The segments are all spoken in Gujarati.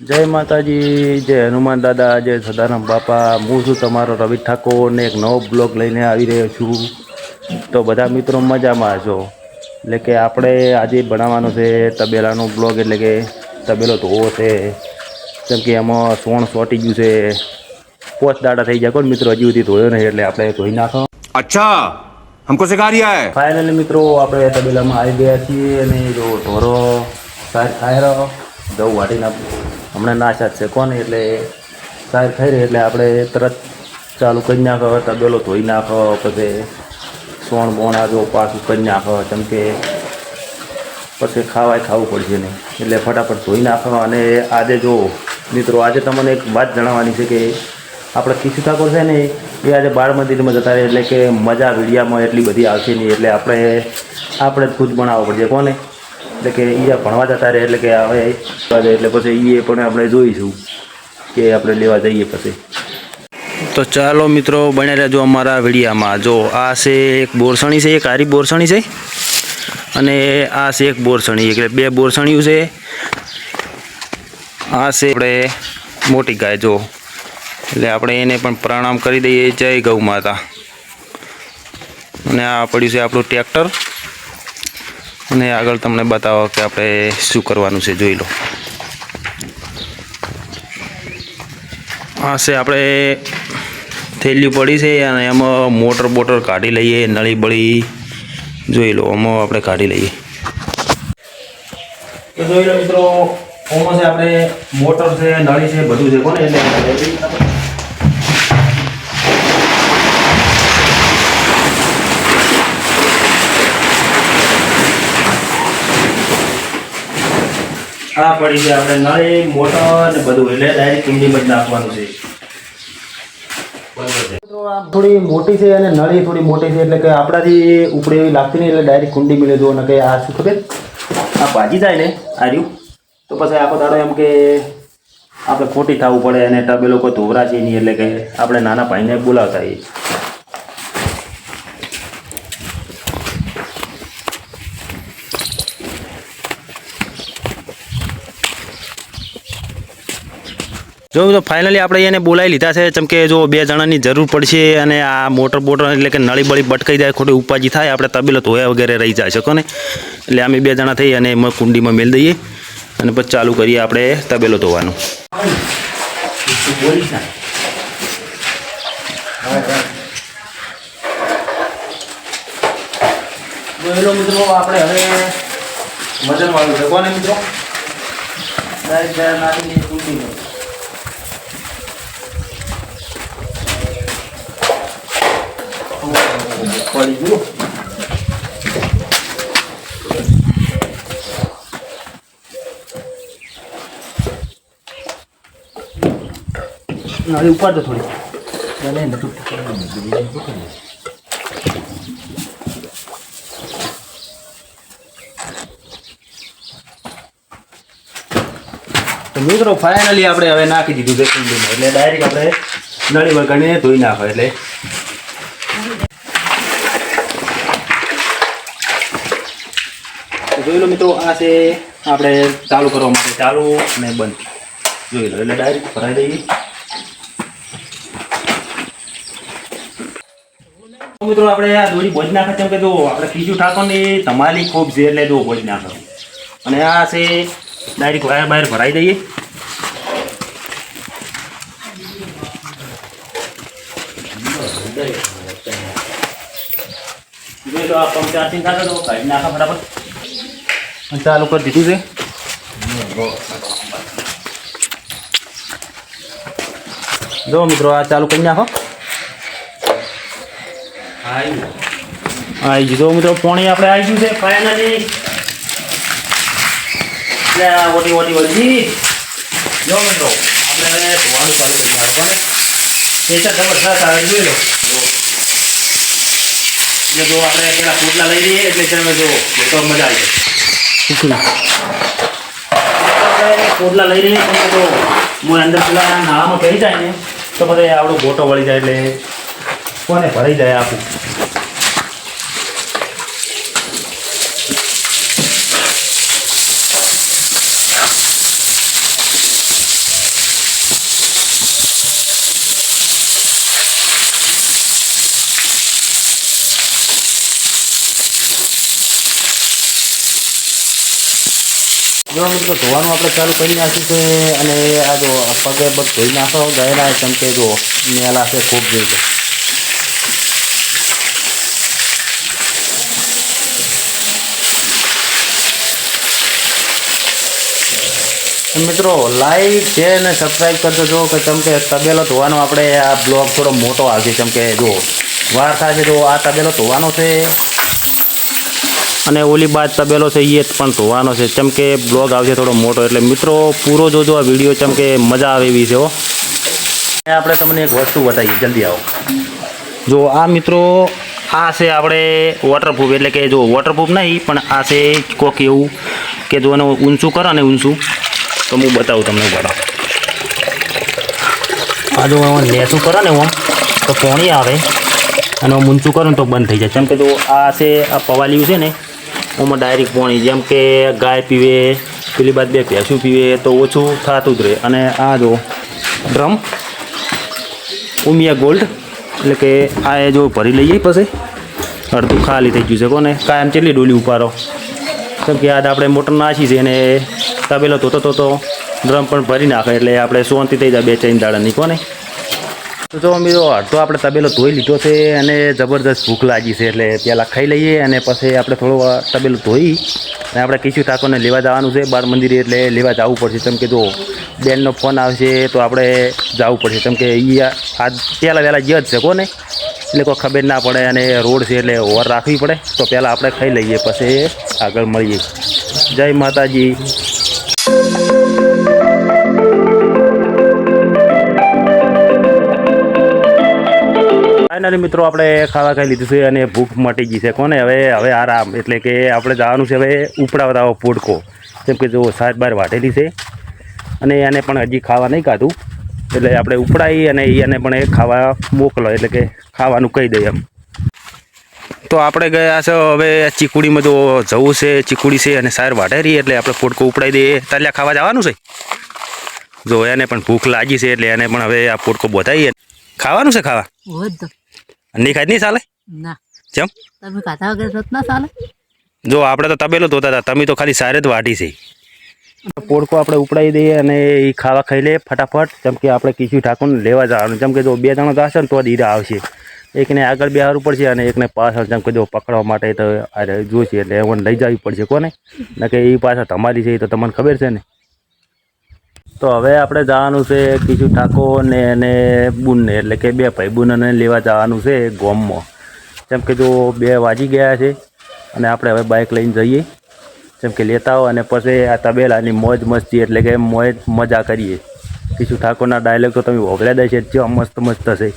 જય માતાજી જય હનુમાન દાદા જય સદાનંદ બાપા. હું છું તમારો રવિ ઠાકોર ને એક નવો બ્લોગ લઈને આવી રહ્યો છું. તો બધા મિત્રો મજામાં છો એટલે કે આપણે આજે બનાવવાનો છે તબેલાનો બ્લોગ એટલે કે તબેલો ધોવો છે. કેમ કે એમાં સોણ સોટી ગયું છે. પોચ દાડા થઈ ગયા કોણ મિત્રો? હજી સુધી ધોયો નહીં એટલે આપણે ધોઈ નાખો. અચ્છા હમકો સિખા રહ્યા હે ફાઇનલી મિત્રો આપણે તબેલામાં આવી ગયા છીએ અને જો ઢોરો સાહેબ ખાઈ રહ્યો. ઘઉં વાટીને હમણાં નાશા છે. કોને એટલે સાહેબ ખાઈ રહી એટલે આપણે તરત ચાલુ કરી નાખો તબેલો ધોઈ નાખો, પછી સોણ બોણ જો પાછું કરી નાખો, કેમ કે પછી ખાવાય ખાવું પડશે નહીં. એટલે ફટાફટ ધોઈ નાખો અને આજે જો મિત્રો, આજે તમને એક વાત જણાવવાની છે કે આપણે કિશુ ઠાકોર છે ને, એ આજે બાળ મંદિરમાં જતા રહે એટલે કે મજા વિડીયામાં એટલી બધી આવશે નહીં. એટલે આપણે આપણે જ ખુદ બનાવવો પડશે. કોને? એટલે કે એ ભણવા જતા રહે, એટલે કે હવે એટલે પછી એ પણ આપણે જોઈશું કે આપણે લેવા જઈએ પછી. તો ચાલો મિત્રો બને રહેજો અમારા વિડીયામાં. જો આ છે એક બોરસણી છે, એક આરી બોરસણી છે અને આ છે એક બોરસણી, એટલે બે બોરસણીઓ છે. આ છે આપણે મોટી ગાય, જો. એટલે આપણે એને પણ પ્રણામ કરી દઈએ. જય ગૌ માતા. અને આ પડ્યું છે આપણું ટ્રેક્ટર. અને આગળ તમને બતાવો કે આપણે શું કરવાનું છે, જોઈ લો. આ છે આપણે થેલી પડી છે અને એમાં મોટર બોટર કાઢી લઈએ, નળી બળી, જોઈ લો, આમાં આપણે કાઢી લઈએ. તો જોઈ લો મિત્રો આપણે મોટર છે, નળી છે, બધું છે, કોને? એટલે આ પડી છે આપણે નળી મોટર ને બધું એટલે ડાયરેક્ટ કુંડીમાં જ નાખવાનું છે. આમ થોડી મોટી છે અને નળી થોડી મોટી છે એટલે કે આપણાથી ઉપડે એવી લાગતી નહીં એટલે ડાયરેક્ટ કુંડી મિલે જો ને કે આ શું ખબર? આ ભાજી જાય ને આ રહ્યું. તો પછી આખો દાડો એમ કે આપણે ખોટી થવું પડે અને તબે લોકો ધોવરા છે નહીં એટલે કે આપણે નાના ભાઈને બોલાવતા એ જો તો ફાઇનલી આપણે એને બોલાવી લીધા છે. જેમ કે જો બે જણાની જરૂર પડશે અને આ મોટર બોટર એટલે કે નળી બળી બટકાઈ જાય ખોટી ઉપાજી થાય આપણે તબેલો ધોયા વગેરે રહી જાય શકો ને એટલે અમે બે જણા થઈ અને એમાં કુંડીમાં મેળ દઈએ અને પછી ચાલુ કરીએ આપણે તબેલો ધોવાનું. મિત્રો આપણે હવે વજન વાળું છે. કોને મિત્રો નાખીને કુંડીમાં પડી ગયું નાળી ઉપાડ દો થોડી. ચાલે ને તો મિત્રો ફાઇનલી આપણે હવે નાખી દીધું છે કુંડીમાં એટલે ડાયરેક્ટ આપણે નળી વગાડીને ધોઈ નાખો એટલે. જોઈ લો મિત્રો આ છે આપણે ચાલુ કરવા માટે ચાલુ અને બંધ. જોઈ લો એટલે ડાયરેક્ટ ભરાઈ દઈએ મિત્રો, આપણે આ દોરી બોજ નાખે છે એમ કે જો આપણે કીચું ઠાકોરની તમારી ખૂબ ઝેર એટલે દો બોજ નાખો અને આ છે ડાયરેક્ટ વાયર બહાર ભરાઈ દઈએ. તો આ પંપ ચાર્જિંગ થશે તો કાઢી નાખો બરાબર ચાલુ કરી દીધું છે. જો મિત્રો, આ ચાલુ કરી નાખો. આવી ગયું. જો મિત્રો પોણી આપણે આવી ગયું છે ફાઇનલી ઓટી ઓટી વધી જો મિત્રો આપણે હવે ધોવાનું ચાલુ કરી નાખો કોને પેચર જબરદસ્ત આવે જોઈ લો. જો જો આપણે પેલા પોટલા લઈ લઈએ એટલે તમે જો તો મજા આવી જાય. પોટલા લઈ લઈએ તમે જો હું અંદર પેલા નાળામાં પહેરી જાય ને તો પછી આપણો ગોટો વળી જાય એટલે કોને ભરાઈ જાય આપું જો મિત્રો, ધોવાનું આપણે ચાલુ કરી નાખ્યું છે અને આ જો પગે પગ ધોઈ નાખો ગયેલા કેમ કે જો મેલા છે, ખૂબ જોઈ મિત્રો લાઈક છે અને સબસ્ક્રાઈબ કરજો. જો કે કે તબેલો ધોવાનો આપણે આ બ્લોગ થોડો મોટો આવશે. કેમ કે જો, વાર થશે જો આ તબેલો ધોવાનો છે. અને ઓલી બાદ તબેલો છે એ પણ ધોવાનો છે. ચમ બ્લોગ આવશે થોડો મોટો. એટલે મિત્રો, પૂરો જોજો આ વીડિયો. ચમ કે મજા આવે એવી છે આપણે તમને એક વસ્તુ બતાવીએ. જલ્દી આવો. જો આ મિત્રો, આ છે આપણે વોટરપ્રૂફ એટલે કે જો વોટરપ્રૂફ નહીં, પણ આ છે કોક એવું કે જો એને ઊંચું કરો ને ઊંચું. તો હું બતાવું તમને બરાબર આ જો નેસું કરો ને હું તો પોણી આવે. અને હું ઊંચું કરો ને તો બંધ થઈ જાય. જેમ કે જો આ છે, આ પવાલીયું છે ને એમાં ડાયરેક્ટ પોણી. જેમ કે ગાય પીવે, પેલી બાદ બે ભેંસું પીવે, તો ઓછું થતું જ રહે. અને આ જો ડ્રમ, ઉમિયા ગોલ્ડ, એટલે કે આ એ જો ભરી લઈએ પછી. અડધું ખાલી થઈ ગયું છે. કોને? કાયમ કેટલી ડોલી ઉપાડો? કેમ કે આજ આપણે મોટર નાસી છે અને તબેલો તો તો તો ડ્રમ પણ ભરી નાખે એટલે આપણે શાંતિ થઈ જાય બે ચાર દાડાની કોને તો જો મિત્રો, અડધો આપણે તબેલો ધોઈ લીધો છે અને જબરદસ્ત ભૂખ લાગી છે એટલે પહેલાં ખાઈ લઈએ અને પછી આપણે થોડો તબેલો ધોઈ અને આપણે કિશુ ઠાકોરને લેવા જવાનું છે બાર મંદિરે એટલે લેવા જવું પડશે. કેમ કે જો બેનનો ફોન આવશે તો આપણે જવું પડશે. કેમ કે એ આ પહેલાં વહેલા જ છે કોને? એટલે કોઈ ખબર ના પડે અને રોડ છે એટલે ઓવર રાખવી પડે. તો પહેલાં આપણે ખાઈ લઈએ, પછી આગળ મળીએ. જય માતાજી. ફાઇનલી મિત્રો આપણે ખાવા ખાઈ લીધું છે અને ભૂખ મટી ગઈ છે કોને? હવે હવે આરામ. એટલે કે આપણે જવાનું છે હવે ઉપડાવતા પોડકો. જેમ કે જુઓ સાત બાર વાટેલી છે અને એને પણ હજી ખાવા નહીં કાઢું. એટલે આપણે ઉપડાવી અને એને પણ એ ખાવા મોકલો. એટલે કે ખાવાનું કહી દઈએ એમ. તો આપણે ગયા છે હવે ચીકુડીમાં જો જવું છે, ચીકુડી છે અને સાર વાટેરી એટલે આપણે પોડકો ઉપડાવી દઈએ. તાલ્યા ખાવા જવાનું છે? જો, એને પણ ભૂખ લાગી છે, એટલે એને પણ હવે આ પોડકો બોધાઈએ. ખાવાનું છે ખાવા? નહીં ખાઈ નહીં ચાલે ના. જેમ તમે ખાતા વગર સત ના ચાલે જો આપણે તો તબેલો ધોતા હતા. તમે તો ખાલી સારે જ વાટી છે. પોડકો આપણે ઉપડાવી દઈએ અને એ ખાવા ખાઈ લે ફટાફટ. જેમ કે આપણે કીચું ઠાકોરને લેવા જવાનું. જેમ કે જો બે જણા જશે ને તો જ આવશે. એકને આગળ બેહારવું પડશે અને એકને પાછળ જેમ કે જો પકડવા માટે તો અરે જોઈશે એટલે એમને લઈ જવી પડશે કોને? ને કે એ પાછળ તમારી છે એ તો તમને ખબર છે ને. તો હવે આપણે જવાનું છે કિશુ ઠાકોર ને એને બુનને, એટલે કે બે ભાઈ બુનને લેવા જવાનું છે ગોમમાં. જેમ કે જો બે વાજી ગયા છે અને આપણે હવે બાઇક લઈને જઈએ. જેમ કે લેતા હો અને પછી આ તબેલાની મોજ મસ્તી, એટલે કે મોજ મજા કરીએ. કિશુ ઠાકોરના ડાયલોગ તો તમે ઓગળ્યા દે છે જેવા મસ્ત મસ્ત છે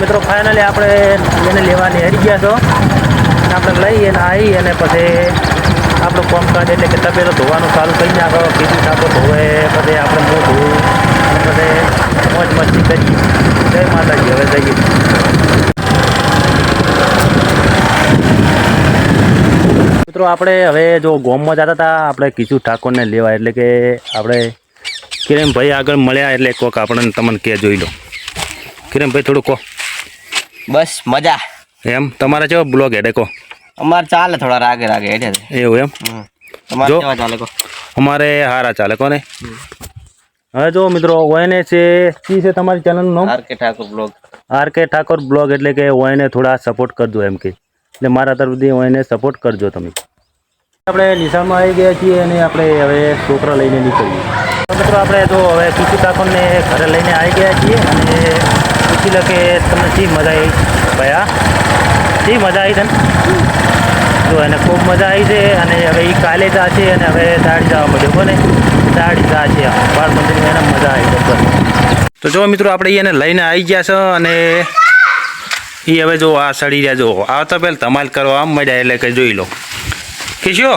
મિત્રો ફાઇનલી આપણે એને લેવાની, હરી ગયા છો. આપણે લઈ અને આવી અને પછી આપણું કામકાજ એટલે કે તબેલો ધોવાનું ચાલુ કરી નાખો કીધું નાખો ધોવે પછી આપણે મોં ધોવું અને પછી મોજ મસ્તી કરીએ. જય માતાજી હવે જઈએ. મિત્રો આપણે હવે જો ગોમમાં જતા હતા આપણે કીધું ઠાકોરને લેવા એટલે કે આપણે કિરણભાઈ આગળ મળ્યા એટલે કોક આપણને તમને કે જોઈ લો. કિરણભાઈ થોડું કહો. બસ મજા. એમ તમારા કેવો બ્લોગ હેડે કહો. અમારે ચાલે થોડા રાગે રાગે એટલે એવું એમ. તમારે કેવા ચાલે કો? અમારે હારા ચાલે કોને? હવે જો મિત્રો ઓએને છે કી છે તમારી ચેનલનું નામ? R K Thakor blog. R K Thakor blog એટલે કે ઓએને થોડા સપોર્ટ કરજો એમ કે. એટલે મારા તરફથી ઓએને સપોર્ટ કરજો તમે. આપણે નિશાળમાં આવી ગયા છીએ અને આપણે હવે છોકરા લઈને નીકળીએ. તો મિત્રો આપણે જો હવે કીચુ ઠાકોરને ઘરે લઈને આવી ગયા છીએ અને પૂછી લો કે તમને શી મજા આવી ભયા? શી મજા આવી તને? જો એને ખૂબ મજા આવી છે અને હવે એ કાલે છે અને હવે દાડી જવા મળ્યો કોને? દાડી છે બાળ મંદિરમાં એને મજા આવી જબર તો જો મિત્રો આપણે એને લઈને આવી ગયા છે અને એ હવે જો આ સડી રહ્યા જો આવતા પહેલાં ધમાલ કરવા આમ મળ્યા એટલે કે જોઈ લો. કિશો?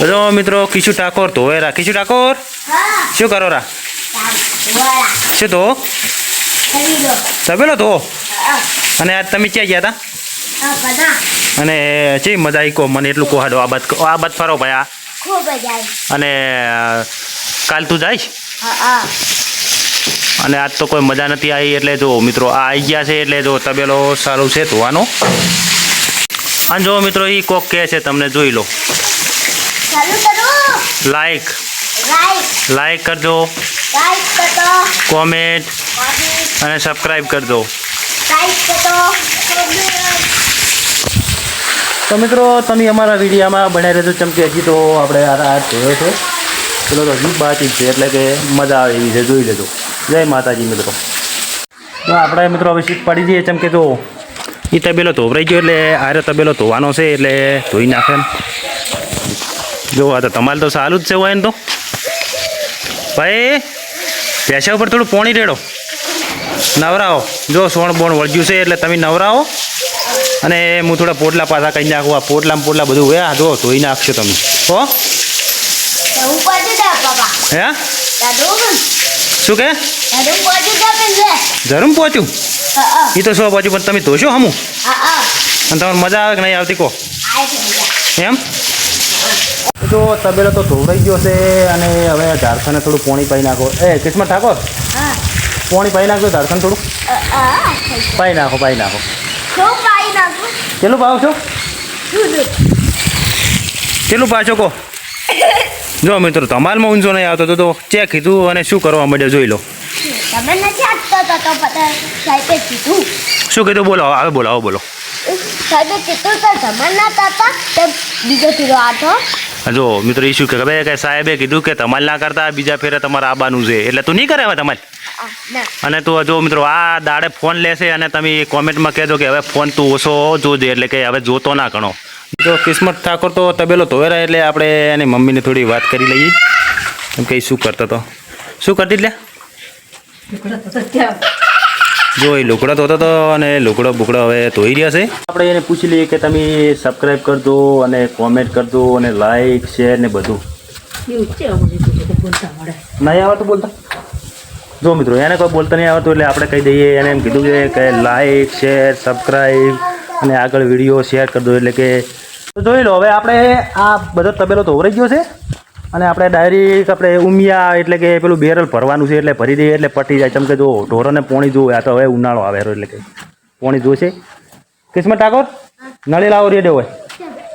જો મિત્રો કિશુ ઠાકોર ધોવે રા. કિશુ ઠાકોર? શું કરો રા? શું ધો? તબેલો ધો. અને આજ તમે ક્યાં ગયા હતા અને ચી મજા આવી કહો મને એટલું કોહાડો. આ બાદ આ બાદ ફરો ભાઈ આ. ખૂબ અને કાલ તું જઈશ? અને આજ તો કોઈ મજા નથી આવી એટલે જો મિત્રો આ આવી ગયા છે એટલે જો તબેલો સારું છે ધોવાનો. અને જો મિત્રો એ કોક કહે છે તમને જોઈ લો. લાઈક લાઈક કરજો. કોમેન્ટ અને સબસ્ક્રાઈબ કરજો લાઈક કરો તો મિત્રો, તમે અમારા વિડીયામાં બનાવી રહેજો ચમકી હજી તો આપણે આ જોયો છે. પેલો તો હજી બાકી છે, એટલે કે મજા આવે એવી છે, જોઈ લેજો. જય માતાજી મિત્રો. આપણે મિત્રો હવે શીખ પાડી દઈએ ચમકે તો એ તબેલો ધોવરાઈ ગયો એટલે આરે તબેલો ધોવાનો છે, એટલે ધોઈ નાખે જો, આ તો તમારે તો સારું જ છે, હોય ને તો. ભાઈ પૈસા ઉપર થોડું પોણી રેડો. નવરાવો. જો, સોણ બોણ વળગ્યું છે, એટલે તમે નવરાવો. અને હું થોડા પોટલા પાછા કહી નાખું. આ પોટલા પોટલા બધું હોય. આ જો ધોઈ નાખશો તમે. હો? હું? જા હે શું કે? જા જરૂર પહોંચ્યું? હા હા. એ તો શું પહોંચ્યું? પણ તમે ધોશો હમું? હા હા. અને તમને મજા આવે કે નહીં આવતી કહો? એમ? તો તબેલો તો ધોવાઈ ગયો છે અને હવે ઝારખંડને થોડું પોણી પાઈ નાખો. એ કિસ્મત ઠાકોર? પોણી પાઈ નાખજો ઝારખંડ થોડું. પાઈ નાખો પાઈ નાખો. શું પાઈ નાખું કેટલું ભાવ છો? કેટલું પાછો કહો? જો મિત્રો તમારામાં ઊંચો નહીં આવતો તો ચેક કીધું અને શું કરવા માંડ્યો જોઈ લો. શું કીધું? બોલો આવે બોલો હવે બોલો. સાહેબે કીધું તો જમણ ના થતા બીજો કીધો આઠો જો મિત્રો એ શું કે? ખબર કે સાહેબે કીધું કે તમારે ના કરતા બીજા ફેરે તમારે આવવાનું છે. એટલે તું નહીં કરે હવે તમારે અને તું જો મિત્રો આ દાડે ફોન લેશે અને તમે કોમેન્ટમાં કહેજો કે હવે ફોન તું ઓછો જોજે એટલે કે હવે જોતો ના ગણો. તો કિસ્મત ઠાકોર તો તબેલો ધોવેરા એટલે આપણે એની મમ્મીને થોડી વાત કરી લઈએ. એમ કે શું કરતો તો? શું કરતી એટલે? જો એ લુકડો ધોતો હતો અને લુકડો બુકડો હવે ધોઈ રહ્યા છે. આપણે એને પૂછી લઈએ કે તમે સબસ્ક્રાઈબ કરજો અને કોમેન્ટ કરજો અને લાઈક શેર ને બધું. નહીં આવડતું બોલતા? જો મિત્રો એને કોઈ બોલતા નહીં આવડતું એટલે આપણે કહી દઈએ એને એમ કીધું છે કે લાઈક શેર સબસ્ક્રાઈબ અને આગળ વીડિયો શેર કરી દો એટલે કે તો જોઈ લો હવે આપણે આ બધો તબેલો તો ઓવરાઈ ગયો છે. અને આપણે ડાયરેક્ટ આપણે ઉમિયા એટલે કે પેલું બેરલ ભરવાનું છે એટલે ભરી દઈએ એટલે પટી જાય. ચમ કે જો ઢોરોને પોણી જોવે આ તો હવે ઉનાળો આવે એટલે કે પોણી જોશે. કિસ્મત ઠાકોર નળી લાવો રેડે હોય.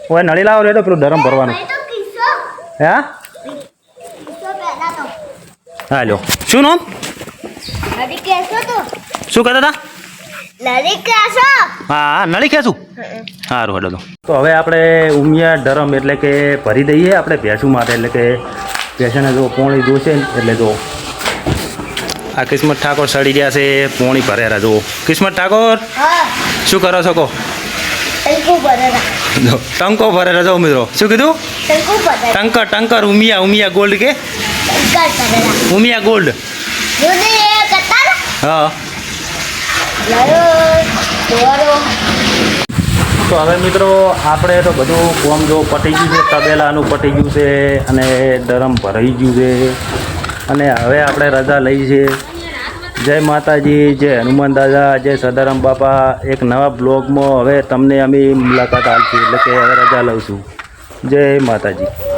હોય નળી લાવો રેડો પેલું ધરમ ભરવાનું. હે હા? કિસ્સો હા લ્યો. શું નામ? શું કહેતા હતા? હા હા નળી ખેંચું સારું હેડો તો તો હવે આપણે ઉમિયા ડરમ એટલે કે ભરી દઈએ આપણે ભેંસું માટે એટલે કે ભેંસાને જો પોણી જોશે ને એટલે જો. આ કિસ્મત ઠાકોર સડી ગયા છે પોણી ભરેરા જો કિસ્મત ઠાકોર શું કરો છો કહો? ટંકુ બનેલા જો ટંકો ભરેલા જો મિત્રો. શું કીધું? Tanker tanker Umiya Umiya gold કે? ઉમિયા ગોલ્ડ. હા. તો હવે મિત્રો, આપણે તો બધું કોમ જો પટી ગયું છે, તબેલાનું પટી ગયું છે અને ધરમ ભરાઈ ગયું છે. અને હવે આપણે રજા લઈ છે. જય માતાજી, જય હનુમાન દાદા, જય સદારામ બાપા. એક નવા બ્લોગમાં હવે તમને અમે મુલાકાત આપીશું, એટલે કે હવે રજા લઉં છું. જય માતાજી.